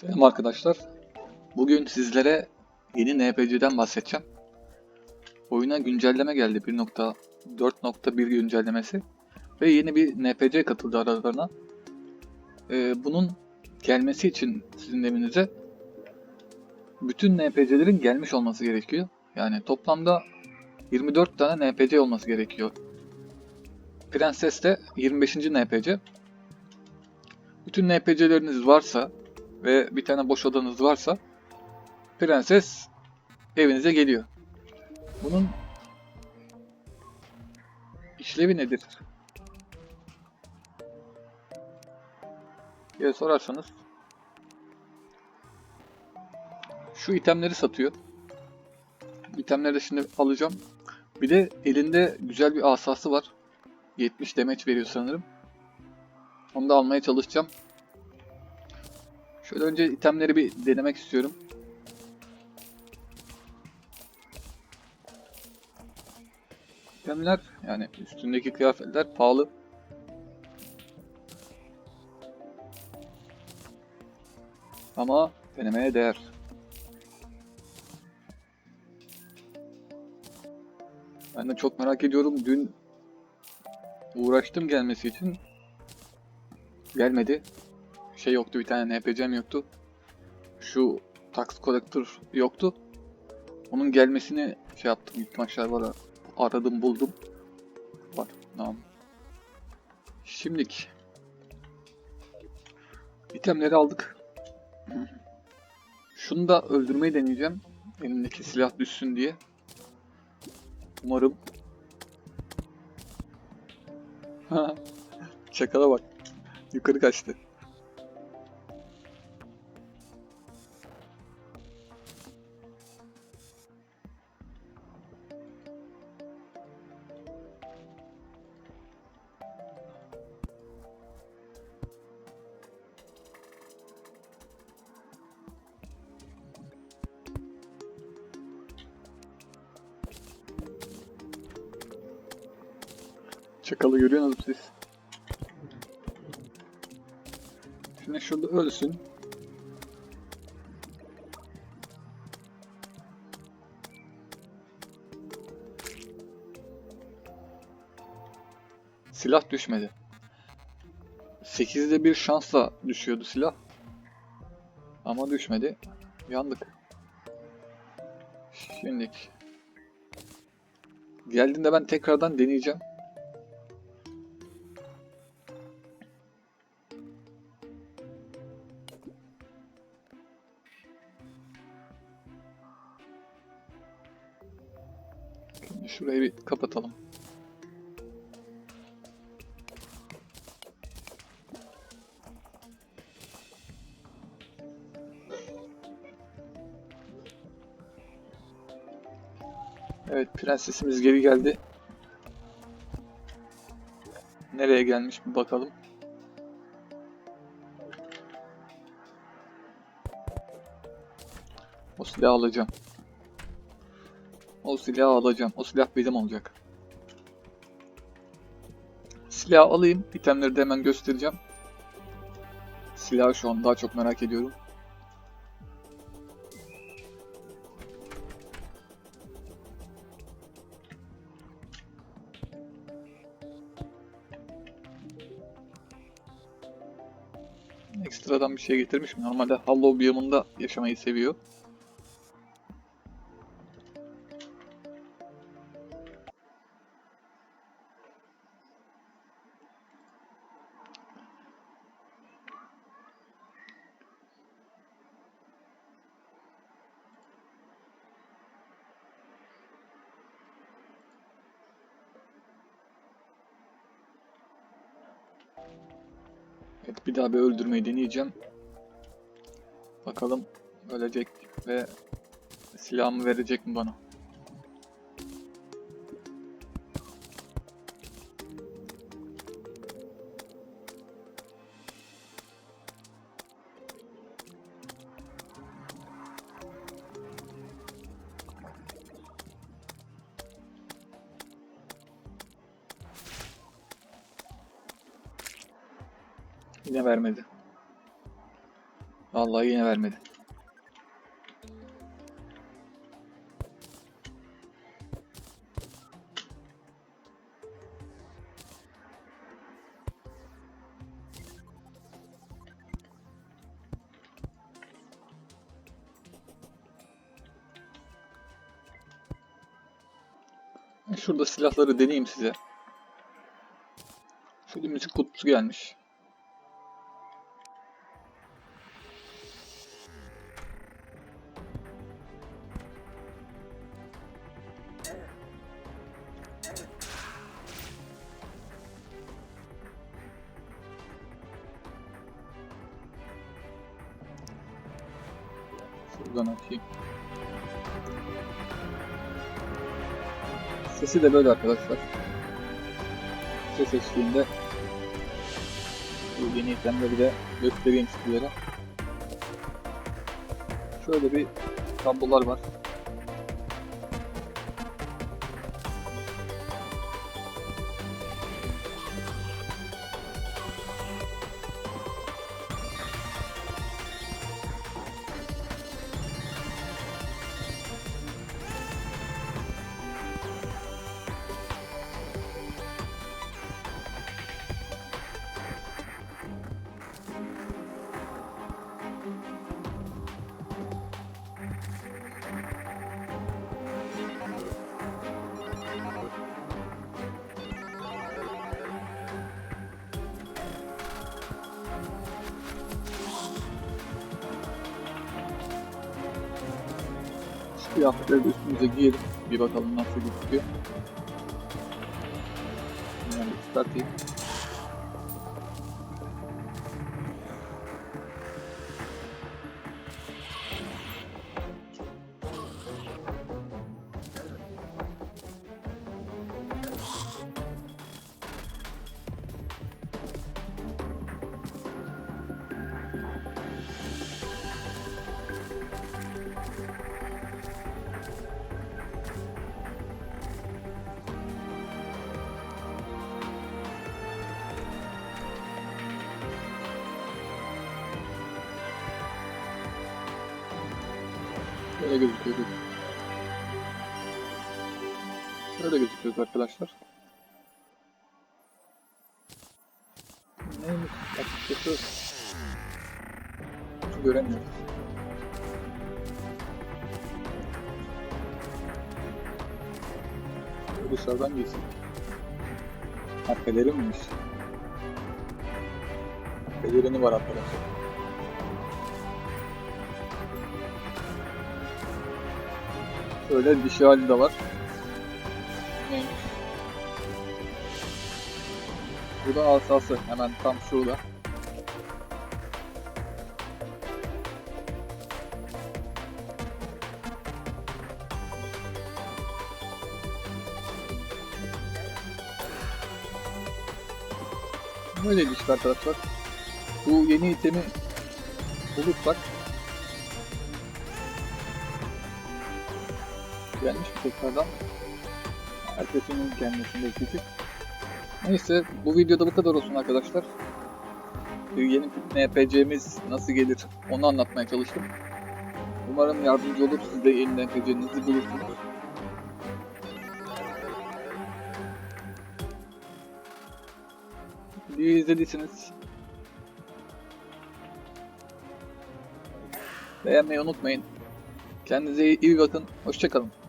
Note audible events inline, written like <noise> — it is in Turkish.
Selam arkadaşlar. Bugün sizlere yeni NPC'den bahsedeceğim. Oyuna güncelleme geldi 1.4.1 güncellemesi ve yeni bir NPC katıldı aralarına. Ee, bunun gelmesi için sizin evinize bütün NPC'lerin gelmiş olması gerekiyor. Yani toplamda 24 tane NPC olması gerekiyor. Prenses de 25. NPC. Bütün NPC'leriniz varsa ve bir tane boş odanız varsa prenses evinize geliyor. Bunun işlevi nedir? diye sorarsanız şu itemleri satıyor. İtemleri de şimdi alacağım. Bir de elinde güzel bir asası var. 70 damage veriyor sanırım. Onu da almaya çalışacağım. Şöyle önce itemleri bir denemek istiyorum. İtemler yani üstündeki kıyafetler pahalı. Ama denemeye değer. Ben de çok merak ediyorum. Dün uğraştım gelmesi için. Gelmedi şey yoktu bir tane NPC'm yoktu. Şu Tax Collector yoktu. Onun gelmesini şey yaptım. Gittim aşağı var aradım buldum. Var. Tamam. Şimdilik itemleri aldık. Şunu da öldürmeyi deneyeceğim. Elimdeki silah düşsün diye. Umarım. <laughs> Çakala bak. Yukarı kaçtı. Çakalı görüyorsunuz siz. Şimdi şurada ölsün. Silah düşmedi. 8'de bir şansla düşüyordu silah. Ama düşmedi. Yandık. Şimdi geldiğinde ben tekrardan deneyeceğim. Şurayı bir kapatalım. Evet prensesimiz geri geldi. Nereye gelmiş bir bakalım. O silahı alacağım. O silahı alacağım. O silah benim olacak. Silahı alayım. İtemleri de hemen göstereceğim. Silahı şu an daha çok merak ediyorum. Ekstradan bir şey getirmiş mi? Normalde Hollow biyomunda yaşamayı seviyor. Evet, bir daha bir öldürmeyi deneyeceğim. Bakalım ölecek ve silahımı verecek mi bana? Yine vermedi. Vallahi yine vermedi. Şurada silahları deneyeyim size. Şurada müzik kutusu gelmiş. Şuradan açayım. Sesi de böyle arkadaşlar. Ses eşliğinde bu yeni itemleri de göstereyim sizlere. Şöyle bir tablolar var. Kıyafetleri de üstümüze giyelim. Bir bakalım nasıl gözüküyor. Yani çıkartayım. Böyle gözüküyor. Böyle gözüküyor arkadaşlar. Neymiş? Açıkçası göremiyoruz. Dışarıdan geçsin. Ha pelerinmiş. Pelerini var arkadaşlar. Şöyle dişi hali de var. Bu da asası. Hemen tam şurada. Böyle işte arkadaşlar. Bu yeni itemi bulursak gelmiş mi tekrardan? Herkesin gelmesinde küçük. Neyse bu videoda bu kadar olsun arkadaşlar. Yeni NPC'miz nasıl gelir onu anlatmaya çalıştım. Umarım yardımcı olur. Siz de yeni NPC'nizi bulursunuz. Videoyu izlediyseniz beğenmeyi unutmayın. Kendinize iyi bakın. Hoşçakalın.